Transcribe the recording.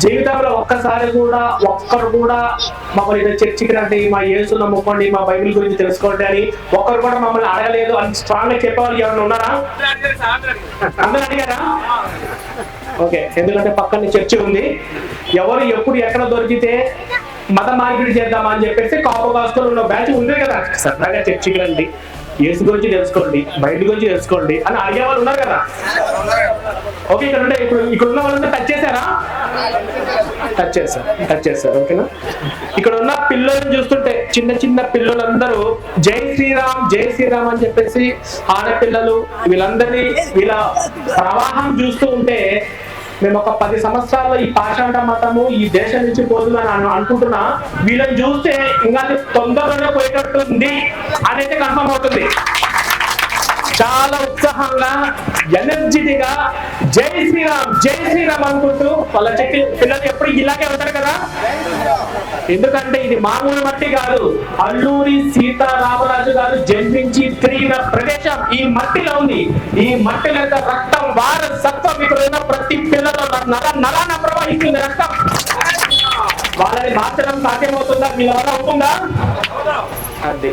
జీవితంలో ఒక్కసారి కూడా ఒక్కరు కూడా మమ్మల్ని చర్చికి రండి మా యేసు నమ్ముకోండి మా బైబిల్ గురించి తెలుసుకోండి అని ఒక్కరు కూడా మమ్మల్ని అడగలేదు. అని స్ట్రాంగ్గా చెప్పేవాళ్ళు ఎవరైనా ఉన్నారా? అందరూ అడిగారా? ఓకే ఎందుకంటే పక్కన చర్చి ఉంది. ఎవరు ఎప్పుడు ఎక్కడ దొరికితే మత మార్పిడి చేద్దామా అని చెప్పేసి కాపు కాసుకొని ఉన్న బ్యాచ్ ఉంది కదా సరదాగా చర్చికి రండి. యేసు గురించి తెలుసుకోండి బయట గురించి తెలుసుకోండి అని అడిగే వాళ్ళు ఉన్నారు కదా. ఓకే ఇక్కడ ఉంటే ఇప్పుడు ఇక్కడ ఉన్న వాళ్ళంతా టచ్ చేశారా? టచ్ చేశారు టచ్ చేశారు ఓకేనా? ఇక్కడ ఉన్న పిల్లలను చూస్తుంటే చిన్న చిన్న పిల్లలందరూ జై శ్రీరామ్ జై శ్రీరామ్ అని చెప్పేసి ఆడపిల్లలు వీళ్ళందరినీ వీళ్ళ ప్రవాహం చూస్తూ ఉంటే మేము ఒక పది సంవత్సరాల్లో ఈ పాషాండ మతము ఈ దేశం నుంచి పోతుందని అనుకుంటున్నా వీళ్ళని చూస్తే ఇంకా అది తొందరలోనే పోయేటట్టుంది అనేది కన్ఫర్మ్ అవుతుంది. చాలా ఉత్సాహంగా ఎనర్జెటిక్గా జై శ్రీరామ్ జై శ్రీరామ్ అనుకుంటూ వాళ్ళ చెట్టు పిల్లలు ఎప్పుడు ఇలాగే ఉంటారు కదా? ఎందుకంటే ఇది మామూలు మట్టి కాదు. అల్లూరి సీతారామరాజు గారు జన్మించి తిరిగిన ఈ మట్టిలో ఉంది ఈ మట్టిలో రక్తం వారసత్వం ఇక్కడ ఉన్న ప్రతి పిల్లల నర నరాన ప్రవహిస్తుంది రక్తం. వాళ్ళని మార్చడం సాధ్యమవుతుందా? మీ వల్ల అవుతుందా? అది.